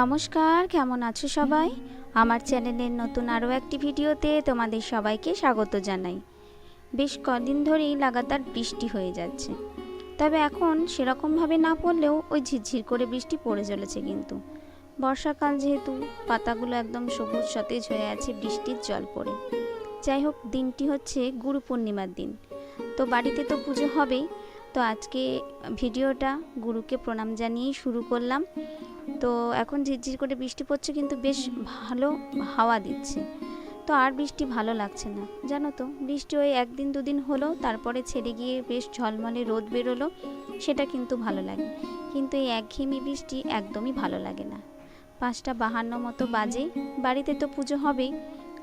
নমস্কার, কেমন আছো সবাই? আমার চ্যানেলের নতুন আরও একটি ভিডিওতে তোমাদের সবাইকে স্বাগত জানাই। বেশ কদিন ধরেই লাগাতার বৃষ্টি হয়ে যাচ্ছে। তবে এখন সেরকমভাবে না পড়লেও ওই ঝিরঝির করে বৃষ্টি পড়ে চলেছে কিন্তু। বর্ষাকাল যেহেতু, পাতাগুলো একদম সবুজ সতেজ হয়ে আছে বৃষ্টির জল পড়ে। যাই হোক, দিনটি হচ্ছে গুরু পূর্ণিমার দিন। তো বাড়িতে তো পুজো হবেই তো আজকে ভিডিওটা গুরুকে প্রণাম জানিয়েই শুরু করলাম। তো এখন ঝিরঝির করে বৃষ্টি পড়ছে, কিন্তু বেশ ভালো হাওয়া দিচ্ছে। তো আর বৃষ্টি ভালো লাগছে না, জানো তো? বৃষ্টি ওই একদিন দুদিন হলো, তারপরে ছেড়ে গিয়ে বেশ ঝলমলে রোদ বেরোলো, সেটা কিন্তু ভালো লাগে। কিন্তু এই একঘেয়েমি বৃষ্টি একদমই ভালো লাগে না। পাঁচটা বাহান্ন মতো বাজে, বাড়িতে তো পুজো হবেই।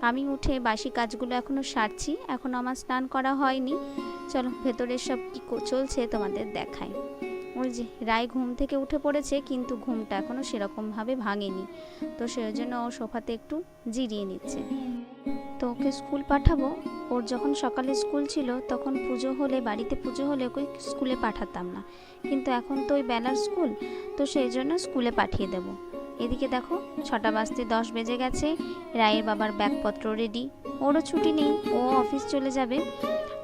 আমি উঠে বাসি কাজগুলো এখনও সারছি এখনও আমার স্নান করা হয়নি। চলো, ভেতরের সব কী চলছে তোমাদের দেখায় ওই যে, রায় ঘুম থেকে উঠে পড়েছে, কিন্তু ঘুমটা এখনও সেরকমভাবে ভাঙেনি। তো সেই জন্য ও সোফাতে একটু জিরিয়ে নিচ্ছে। তো ওকে স্কুল পাঠাবো? ওর যখন সকালে স্কুল ছিল, তখন পুজো হলে, বাড়িতে পুজো হলে ওকে স্কুলে পাঠাতাম না। কিন্তু এখন তো ওই বেলার স্কুল, তো সেই জন্য স্কুলে পাঠিয়ে দেবো। এদিকে দেখো, ছটা বাজতে দশ বেজে গেছে, রায়ের বাবার ব্যাগপত্র রেডি ওরও ছুটি নেই, ও অফিস চলে যাবে।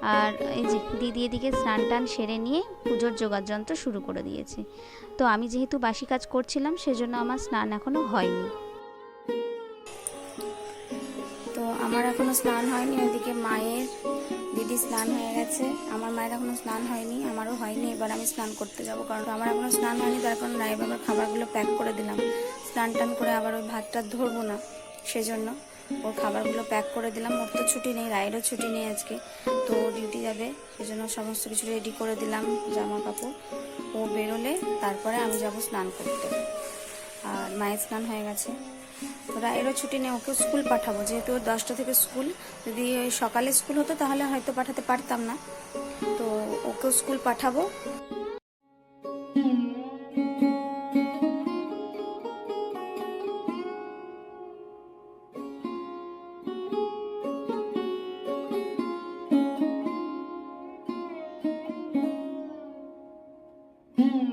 আর এই যে, দিদি এদিকে স্নান টান সেরে নিয়ে পুজোর যোগাযন্ত্র শুরু করে দিয়েছে। তো আমি যেহেতু বাসি কাজ করছিলাম, সেজন্য আমার স্নান এখনও হয়নি। আমার এখনও স্নান হয়নি ওইদিকে মায়ের দিদি স্নান হয়ে গেছে। আমার মায়ের এখনও স্নান হয়নি, আমারও হয়নি, এবার আমি স্নান করতে যাব কারণ আমার এখনও স্নান হয়নি, তার কারণ রায় বাবার খাবারগুলো প্যাক করে দিলাম। স্নান টান করে আবার ওই ভাতটা ধরবো না, সেজন্য ওর খাবারগুলো প্যাক করে দিলাম। ওর তো ছুটি নেই, রায়েরও ছুটি নেই আজকে, তো ও ডিউটি যাবে, সেজন্য সমস্ত কিছু রেডি করে দিলাম জামা কাপড় ও বেরোলে তারপরে আমি যাব স্নান করতে। আর মায়ের স্নান হয়ে গেছে। রায়েরও ছুটি নেই ওকে স্কুল পাঠাবো। যেহেতু ওর দশটা থেকে স্কুল, যদি সকালে স্কুল হতো তাহলে হয়তো পাঠাতে পারতাম না। তো ওকেও স্কুল পাঠাবো। তো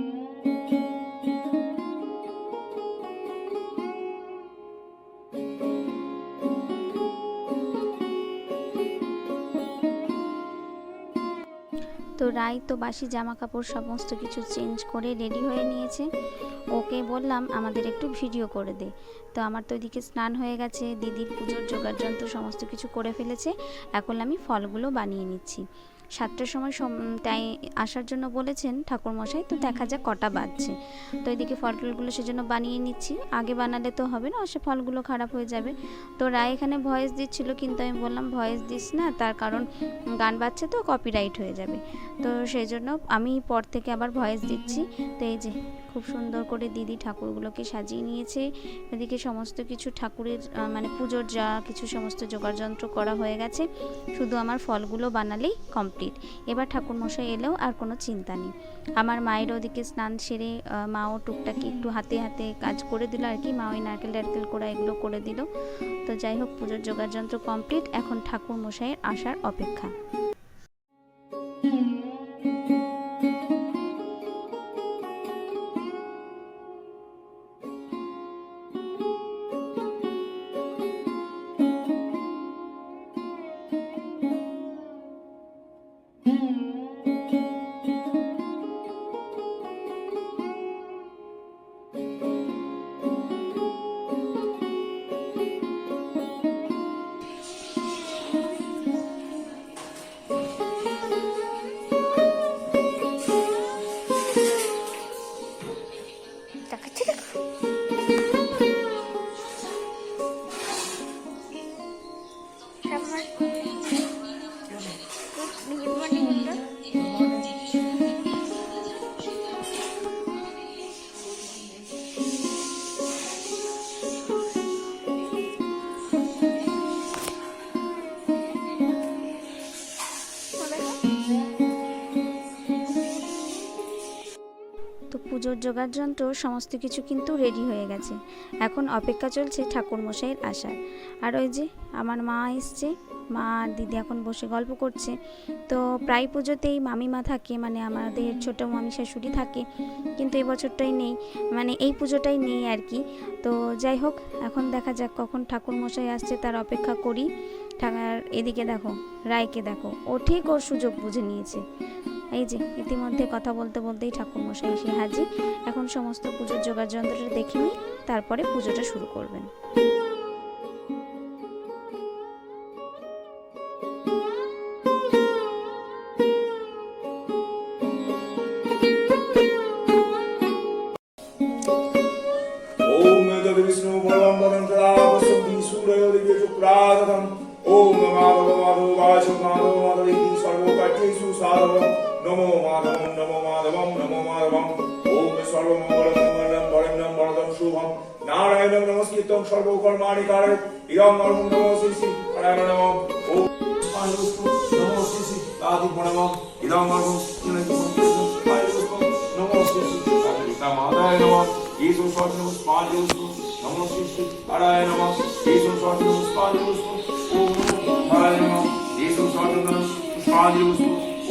রাই তো বাসি জামা কাপড় সমস্ত কিছু চেঞ্জ করে রেডি হয়ে নিয়েছে। ওকে বললাম, আমাদের একটু ভিডিও করে দে। তো আমার তো ওইদিকে স্নান হয়ে গেছে, দিদির পুজোর জোগাড় যন্ত্র সমস্ত কিছু করে ফেলেছে। এখন আমি ফলগুলো বানিয়ে নিচ্ছি। সাতটার সময় তাই আসার জন্য বলেছেন ঠাকুরমশাই, তো দেখা যাক কটা বাজছে। তো এদিকে ফল টলগুলো সেজন্য বানিয়ে নিচ্ছি। আগে বানালে তো হবে না সে ফলগুলো খারাপ হয়ে যাবে। তো রায় এখানে ভয়েস দিচ্ছিল, কিন্তু আমি বললাম ভয়েস দিস না, তার কারণ গান বাজছে তো কপিরাইট হয়ে যাবে। তো সেই জন্য আমি পর থেকে আবার ভয়েস দিচ্ছি। তো এই যে খুব সুন্দর করে দিদি ঠাকুরগুলোকে সাজিয়ে নিয়েছে। এদিকে সমস্ত কিছু ঠাকুরের মানে পুজোর যা কিছু সমস্ত যন্ত্র করা হয়ে গেছে, শুধু আমার ফলগুলো বানালেই কমপ্লিট। এবার ঠাকুরমশাই এলেও আর কোনো চিন্তা নেই। আমার মায়ের ওদিকে স্নান সেরে মাও টুকটাকি একটু হাতে হাতে কাজ করে দিল আর কি মা ওই নারকেল টারকেল করা এগুলো করে দিল। তো যাই হোক, পুজোর যন্ত্র কমপ্লিট, এখন ঠাকুর মশাইয়ের আসার অপেক্ষা। জোগাড় যন্ত্র সমস্ত কিছু কিন্তু রেডি হয়ে গেছে। এখন অপেক্ষা চলছে ঠাকুর মশাইয়ের আসার। আর ওই যে আমার মা এসছে, মা আর দিদি এখন বসে গল্প করছে। তো প্রায় পুজোতেই মামিমা থাকে মানে আমাদের ছোটো মামি শাশুড়ি থাকে, কিন্তু এই বছরটাই নেই মানে এই পুজোটাই নেই আর কি। তো যাই হোক, এখন দেখা যাক কখন ঠাকুর মশাই আসছে, তার অপেক্ষা করি। ঠাকার, এদিকে দেখো, রায়কে দেখো, ও ঠিক ওর সুযোগ বুঝে নিয়েছে। এই যে, ইতিমধ্যে কথা বলতে বলতেই ঠাকুরমশাই এসে হাজির। এখন সমস্ত পুজোর যোগাড় যন্ত্রটা দেখে নিই তারপরে পুজোটা শুরু করবেন।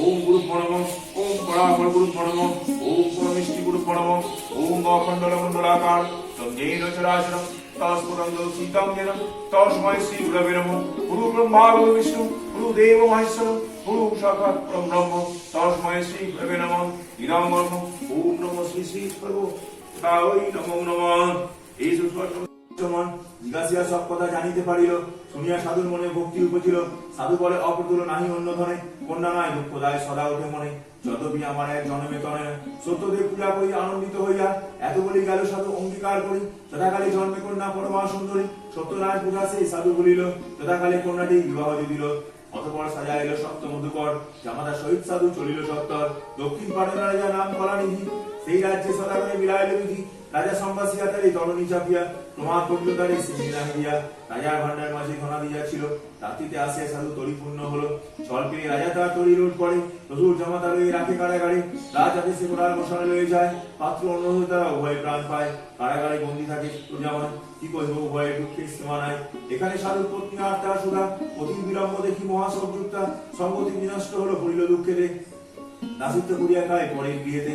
ఓం గురు ప్రణవ ఓం పరాపర గురు ప్రణవ ఓం పురమిష్టి గురు ప్రణవ ఓం గోఖండల మండలాకార సంజయన చరాచరం తాస్పురం సీతాం జనం తస్మై శ్రీ గురవే నమ గురు బ్రహ్మా గురు విష్ణు గురు దేవ మహేశ్వరం ওম সাক্ষাৎ পরম ব্রহ্ম, তস্ময় শ্রী গুরবে নম। ইদম ব্রহ্ম ওম নম শ্রী শ্রী প্রভু। তাই নমো নম। এই সুস্পষ্টমান জিজ্ঞাসিয়া সব কথা জানিতে পারিল, শুনিয়া সাধুর মনে ভক্তি উপজিল সাধু বলে, অপ্রতুল নাহি অন্য ধনে, কন্যা নয় দুঃখ দায় সদা ওঠে মনে। যতবি আমার এক জন্মে তনে সত্যদেব পূজা করি, আনন্দিত হইয়া এত বলি গেল সাধু অঙ্গীকার করি। তথাকালে জন্মে কন্যা পরমা সুন্দরী, সত্যনারায়ণ পূজা সেই সাধু বলিল তথাকালে কন্যাটি বিবাহ দিল। অতপর সাজা এলো সপ্ত মধুকর জামাতা শহীদ সাধু চলিল সত্তর। দক্ষিণ পাটনা রাজা নাম করা কলানিধি সেই রাজ্যে সদাগরে বিলায় বিধি। রাজা সম্বাসিয়া তারি তরণী চাপিয়া তোমার করল তারি সিংহিরানি দিয়া, রাজার ভান্ডার মাঝে ঘনা দিয়াছিল। রাত্রিতে আসিয়া সাধু তরিপূর্ণ হলো। জল পেয়ে রাজা তার তরি রোড করে শ্বশুর জামাতা লয়ে রাখে কারাগারে। রাজ আদেশে কোরাল বসানো লয়ে যায়। পাত্র অনুরোধ দ্বারা উভয় প্রাণ পায়। কারাগারে বন্দি থাকে জামান কি কহিব উভয়ের দুঃখের সীমা নাই। এখানে সাধুর পত্নী আর তার সুধা, অতি বিলম্ব দেখি মহাসংযুক্তা সম্পত্তি বিনষ্ট হলো পড়িল দুঃখেতে। দাসিত্ব করিয়া খায় পরের বিয়েতে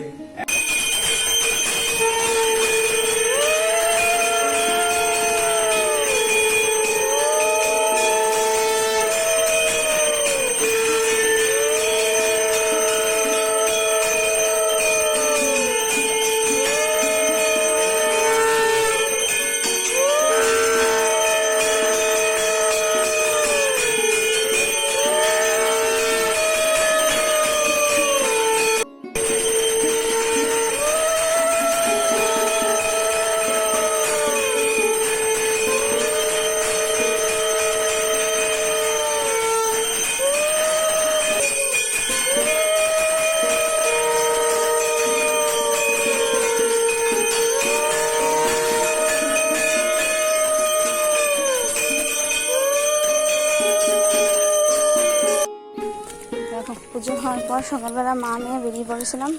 পুজো হওয়ার পর সকালবেলা মা মেয়ে বেরিয়ে পড়েছিলাম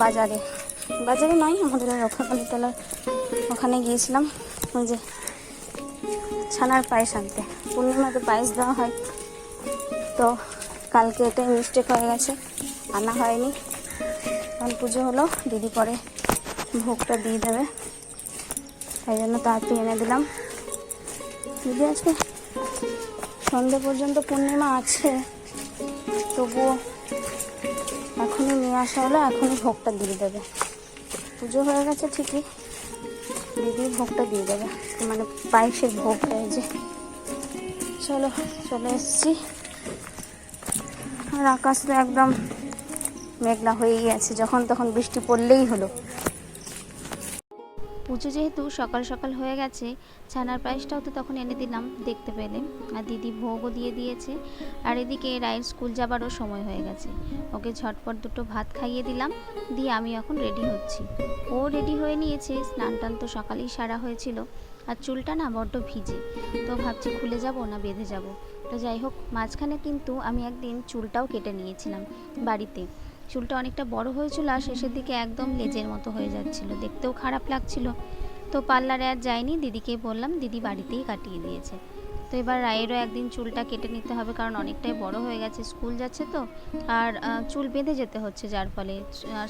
বাজারে। বাজারে নয়, আমাদের রক্ষাকালী তলার ওখানে গিয়েছিলাম। ওই যে ছানার পায়েস আনতে। পূর্ণিমাতে পায়েস দেওয়া হয়। তো কালকে এটাই মিস্টেক হয়ে গেছে, আনা হয়নি। এখন পুজো হলো, দিদি পরে ভোগটা দিয়ে দেবে। তাই জন্য তাড়াতাড়ি এনে দিলাম। দিদি আজকে সন্ধে পর্যন্ত পূর্ণিমা আছে। তবুও এখনই নিয়ে আসা হলে, এখনই ভোগটা দিয়ে দেবে। পুজো হয়ে গেছে ঠিকই, দিদি ভোগটা দিয়ে দেবে। মানে পায়েসের ভোগ এই যে। চলো, চলে এসছি। আর আকাশ তো একদম মেঘলা হয়েই আছে, যখন তখন বৃষ্টি পড়লেই হলো। পুজো যেহেতু সকাল সকাল হয়ে গেছে, ছানার পায়েসটাও তো তখন এনে দিলাম, দেখতে পেলে। আর দিদি ভোগও দিয়ে দিয়েছে। আর এদিকে রায়ের স্কুল যাবারও সময় হয়ে গেছে। ওকে ঝটপট দুটো ভাত খাইয়ে দিলাম, দিয়ে আমি এখন রেডি হচ্ছি। ও রেডি হয়ে নিয়েছে, স্নান টান তো সকালেই সারা হয়েছিল। আর চুলটা না বড্ড ভিজে। তো ভাবছি খুলে যাব না বেঁধে যাব। তো যাই হোক, মাঝখানে কিন্তু আমি একদিন চুলটাও কেটে নিয়েছিলাম বাড়িতে। চুলটা অনেকটা বড় হয়েছিল আর শেষের দিকে একদম লেজের মতো হয়ে যাচ্ছিল। দেখতেও খারাপ লাগছিল। তো পার্লারে আর যাইনি। দিদিকে বললাম, দিদি বাড়িতেই কাটিয়ে দিয়েছে। তো এবার রায়েরও একদিন চুলটা কেটে নিতে হবে কারণ অনেকটাই বড় হয়ে গেছে, স্কুল যাচ্ছে তো। আর চুল বেঁধে যেতে হচ্ছে যার ফলে।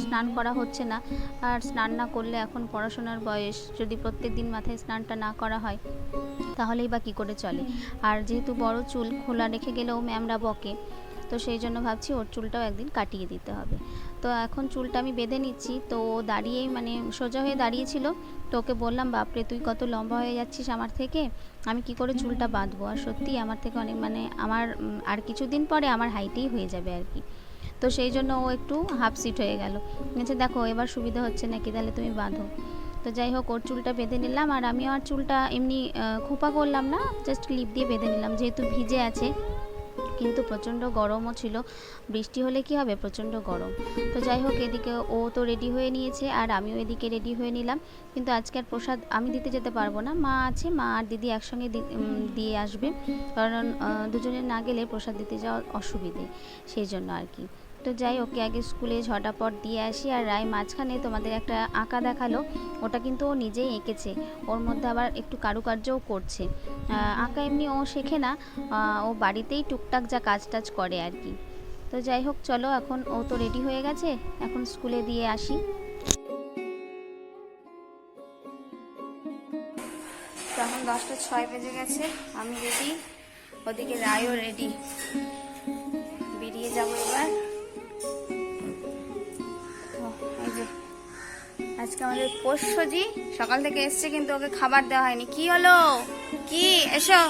স্নান করা হচ্ছে না। আর স্নান না করলে এখন পড়াশোনার বয়স। যদি প্রত্যেক দিন মাথায় স্নানটা না করা হয়, তাহলেই বা কী করে চলে? আর যেহেতু বড় চুল, খোলা রেখে গেলেও ম্যামরা বকে। তো সেই জন্য ভাবছি ওর চুলটাও একদিন কাটিয়ে দিতে হবে। তো এখন চুলটা আমি বেঁধে নিচ্ছি, তো ও দাঁড়িয়েই মানে সোজা হয়ে দাঁড়িয়েছিল। তো ওকে বললাম, বাপরে, তুই কত লম্বা হয়ে যাচ্ছিস আমার থেকে, আমি কি করে চুলটা বাঁধবো? আর সত্যি আমার থেকে অনেক মানে আমার আর কিছুদিন পরে আমার হাইটেই হয়ে যাবে আর কি। তো সেই জন্য ও একটু হাফ সিট হয়ে গেল। বলছে, দেখো, এবার সুবিধা হচ্ছে নাকি? তাহলে তুমি বাঁধো। তো যাই হোক, ওর চুলটা বেঁধে নিলাম, আর আমি আর চুলটা এমনি খোপা করলাম না জাস্ট ক্লিপ দিয়ে বেঁধে নিলাম, যেহেতু ভিজে আছে। কিন্তু প্রচণ্ড গরমও ছিল। বৃষ্টি হলে কি হবে? প্রচণ্ড গরম। তো যাই হোক, এদিকে ও তো রেডি হয়ে নিয়েছে আর আমিও এদিকে রেডি হয়ে নিলাম। কিন্তু আজকে আর প্রসাদ আমি দিতে যেতে পারব না। মা আছে, মা আর দিদি একসঙ্গে দিয়ে আসবে। কারণ দুজনে না গেলে প্রসাদ দিতে যাওয়ার অসুবিধে। সেই জন্য আর কি। তো যাই ওকে আগে স্কুলে ঝটাপট দিয়ে আসি আর রায় মাঝখানে তোমাদের একটা আঁকা দেখাল। ওটা কিন্তু ও নিজেই এঁকেছে। ওর মধ্যে আবার একটু কারুকার্যও করছে। আঁকা এমনি ও শেখে না। ও বাড়িতেই টুকটাক যা কাজ টাজ করে আর কি। তো যাই হোক, চলো এখন ও তো রেডি হয়ে গেছে। এখন স্কুলে দিয়ে আসি। এখন দশটা ছয় বেজে গেছে। আমি রেডি। ওদিকে রায়ও রেডি। বেরিয়ে যাব এবার। আজকে আমাদের পোষ্যজি সকাল থেকে এসছে, কিন্তু ওকে খাবার দেওয়া হয়নি। কি হলো? কি? এসো।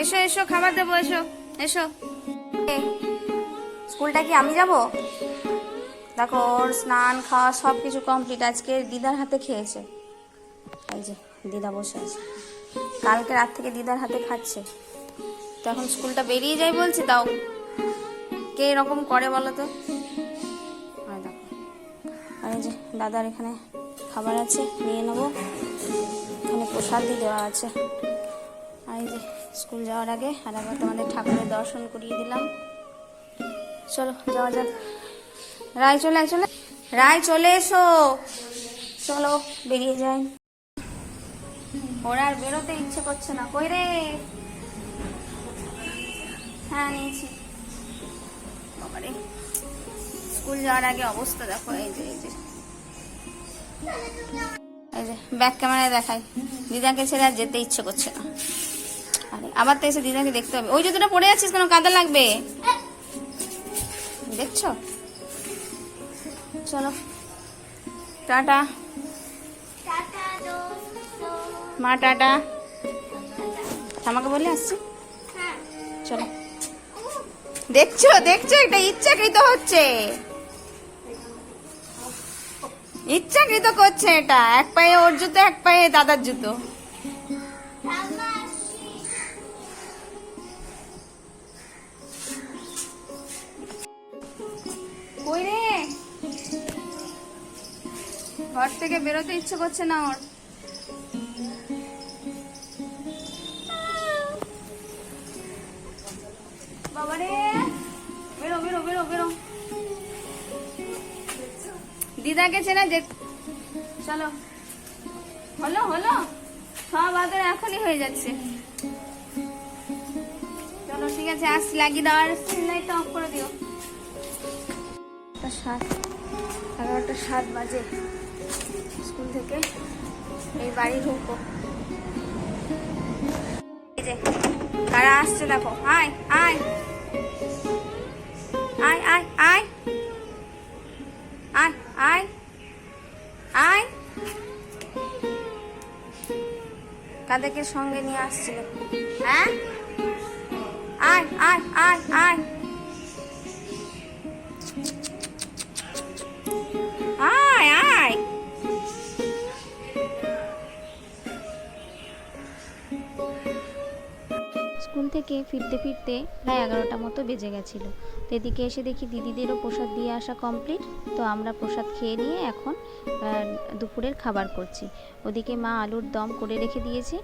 এসো এসো, খাবার দেবো, এসো। এসো। স্কুলটা কি আমি যাব? দেখো, ওর স্নান, খাওয়া সব কিছু কমপ্লিট। আজকে দিদার হাতে খেয়েছে। এই যে, দিদা বসে আছে। কালকে রাত থেকে দিদার হাতে খাচ্ছে। তো এখন স্কুলটা বেরিয়ে যায় বলছে তাও কে এরকম করে বলো তো? আর যে, দাদার এখানে খাবার আছে, নিয়ে নেব। এখানে প্রসাদই দেওয়া আছে। এই যে স্কুল যাওয়ার আগে, আর একবার তোমাদের ঠাকুরের দর্শন করিয়ে দিলাম। চলো, যাওয়া যাক। রায়, চলে চলে। রায়, চলে এসো। চলো, বেরিয়ে যাই। ওরা আর বেরোতে ইচ্ছে করছে না। কই রে? হ্যাঁ নিয়েছি। স্কুল যাওয়ার আগে অবস্থা দেখো, এই যে এই যে। ব্যাক ক্যামেরায় দেখাই। দিদাকে ছেড়ে আর যেতে ইচ্ছে করছে না। আবার তো এসে দিদাকে দেখতে হবে। ওই জুতোটা পরে আছিস কেন? কাদা লাগবে। দেখছ? চলো। টাটা। মা, টাটা। আমাকে বলে আসছি? চলো। দেখছ? দেখছ? এটা ইচ্ছাকৃত হচ্ছে। ইচ্ছাকৃত করছে এটা। এক পায়ে ওর জুতো, এক পায়ে দাদার জুতো। ঘর থেকে বেরোতে ইচ্ছে করছে না ওর। বাবারে, বেরো বেরো বেরো বেরো। দিদাকে চেনা যে চলো। হলো হলো। সব আদর এখনই হয়ে যাচ্ছে। চলো, ঠিক আছে আসছি লাগিয়ে দাও আর লাইটটা অফ করে দিও। সাত, এগারোটা সাত বাজে। স্কুল থেকে এই বাড়ি ঢুকবো। কারা আসছে, দেখো। আয় আয়। আয় আয় কাদেরকে সঙ্গে নিয়ে আসছিল। হ্যাঁ? আয় আয় আয় আয়। থেকে ফিরতে ফিরতে প্রায় এগারোটা মতো বেজে গেছিল। তো এদিকে এসে দেখি দিদিদেরও প্রসাদ দিয়ে আসা কমপ্লিট তো আমরা প্রসাদ খেয়ে নিয়ে এখন দুপুরের খাবার করছি। ওদিকে মা আলুর দম করে রেখে দিয়েছে।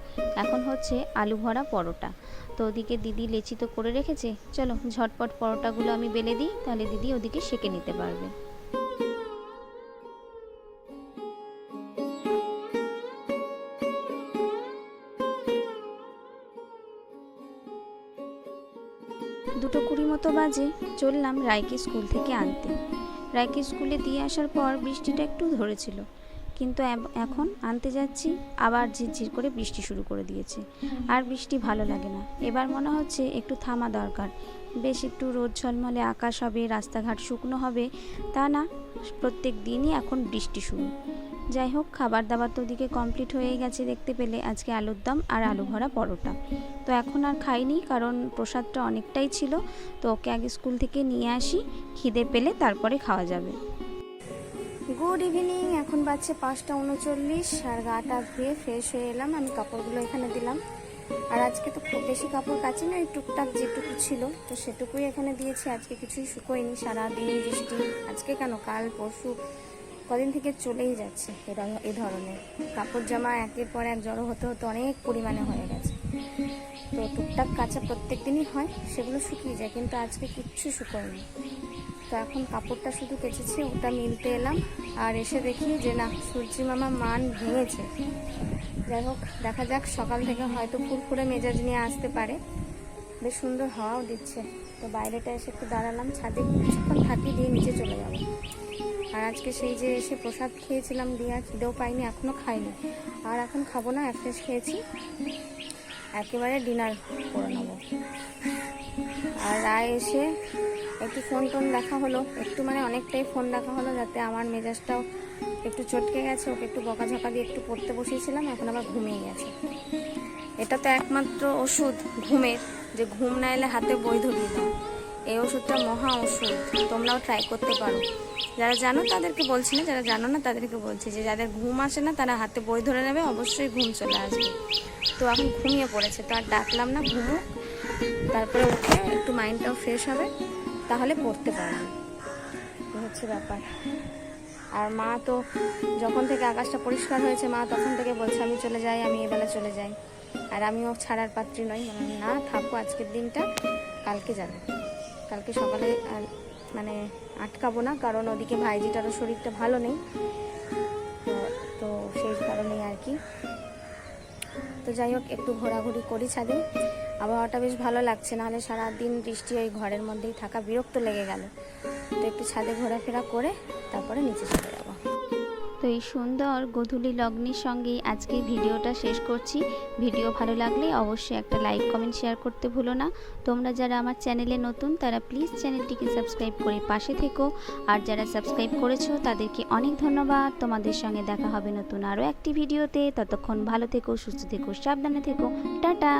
এখন হচ্ছে আলু ভরা পরোটা। তো ওদিকে দিদি লেচি তো করে রেখেছে। চলো ঝটপট পরোটাগুলো আমি বেলে দিই, তাহলে দিদি ওদিকে সেঁকে নিতে পারবে। কুড়ি চললাম রায়কে স্কুল থেকে আনতে। রায়কে স্কুলে দিয়ে আসার পর বৃষ্টিটা একটু ধরেছিল। কিন্তু এখন আনতে যাচ্ছি, আবার ঝিরঝির করে বৃষ্টি শুরু করে দিয়েছে। আর বৃষ্টি ভালো লাগে না। এবার মনে হচ্ছে একটু থামা দরকার। বেশ একটু রোদ ঝলমলে আকাশ হবে, রাস্তাঘাট শুকনো হবে। তা না, প্রত্যেক দিনই এখন বৃষ্টি শুরু। যাই হোক খাবার দাবার তো ওদিকে কমপ্লিট হয়ে গেছে দেখতে পেলে আজকে আলুর দম আর আলু ভরা পরোটা। তো এখন আর খাইনি কারণ প্রসাদটা অনেকটাই ছিল তো ওকে আগে স্কুল থেকে নিয়ে আসি খিদে পেলে তারপরে খাওয়া যাবে। গুড ইভিনিং এখন বাজছে পাঁচটা উনচল্লিশ আর গাটা ধুয়ে ফ্রেশ হয়ে এলাম আমি কাপড়গুলো এখানে দিলাম। আর আজকে তো খুব বেশি কাপড় কাচি না এই টুকটাক যেটুকু ছিল তো সেটুকুই এখানে দিয়েছি আজকে কিছুই শুকোয়নি সারাদিন বৃষ্টি আজকে কেন কাল পরশু কদিন থেকে চলেই যাচ্ছে এরা- এ ধরনের। কাপড় জামা একের পর এক জড়ো হতে হতে অনেক পরিমাণে হয়ে গেছে। তো টুকটাক কাঁচা প্রত্যেক দিনই হয়, সেগুলো শুকিয়ে যায়, কিন্তু আজকে কিচ্ছু শুকোয়নি। তো এখন কাপড়টা শুধু কেচেছি, ওটা মিলতে এলাম, আর এসে দেখি যে না, সূর্যি মামা মান ভেঙেছে যাই হোক, দেখা যাক, সকাল থেকে হয়তো ফুরফুরে মেজাজ নিয়ে আসতে পারে। বেশ সুন্দর হাওয়াও দিচ্ছে। তো বাইরেটা এসে একটু দাঁড়ালাম, ছাদে কিছুক্ষণ থাকি দিয়ে নিচে চলে যাব। আর আজকে সেই যে এসে প্রসাদ খেয়েছিলাম দিয়ে আর খিদেও পাইনি এখনও খাইনি। আর এখন খাব না এক খেয়েছি। একেবারে ডিনার করে নেব। আর রায় এসে একটু ফোন টোন দেখা হলো। একটু মানে অনেকটাই ফোন দেখা হলো যাতে আমার মেজাজটাও একটু চটকে গেছে, ওকে একটু বকাঝকা দিয়ে একটু পড়তে বসিয়েছিলাম, এখন আবার ঘুমিয়ে গেছে। এটা তো একমাত্র ওষুধ ঘুমের, যে ঘুম না এলে হাতে বই ধরিয়ে দাও এই ওষুধটা মহা ওষুধ, তোমরাও ট্রাই করতে পারো। যারা জানো তাদেরকে বলছি না, যারা জানো না তাদেরকে বলছি যে যাদের ঘুম আসে না, তারা হাতে বই ধরে নেবে, অবশ্যই ঘুম চলে আসবে। তো এখন ঘুমিয়ে পড়েছে, তো আর ডাকলাম না, ঘুমুক। তারপরে উঠে একটু মাইন্ডটাও ফ্রেশ হবে, তাহলে পড়তে পারবে হচ্ছে ব্যাপার। আর মা তো যখন থেকে আকাশটা পরিষ্কার হয়েছে, মা তখন থেকে বলছে, আমি চলে যাই, আমি এবেলা চলে যাই। আর আমিও ছাড়ার পাত্রী নই বললাম, না থাকব আজকের দিনটা কালকে যাবে। কালকে সকালে মানে আটকাবো না কারণ ওদিকে ভাইজিটারও শরীরটা ভালো নেই। তো- সেই কারণেই আর কি। তো যাই হোক একটু ঘোরাঘুরি করি ছাদে। আবহাওয়াটা বেশ ভালো লাগছে নাহলে সারাদিন বৃষ্টি ওই ঘরের মধ্যেই থাকা বিরক্ত লেগে গেল। তো একটু ছাদে ঘোরাফেরা করে তারপরে নিচে চলে তো এই সুন্দর গধূলি লগ্নের সঙ্গেই আজকে ভিডিওটা শেষ করছি। ভিডিও ভালো লাগলে অবশ্যই একটা লাইক, কমেন্ট, শেয়ার করতে ভুলো না। তোমরা যারা আমার চ্যানেলে নতুন, তারা প্লিজ চ্যানেলটিকে সাবস্ক্রাইব করে পাশে থেকো। আর যারা সাবস্ক্রাইব করেছ, তাদেরকে অনেক ধন্যবাদ। তোমাদের সঙ্গে দেখা হবে নতুন আরও একটি ভিডিওতে। ততক্ষণ ভালো থেকো, সুস্থ থেকো, সাবধানে থেকো। টাটা!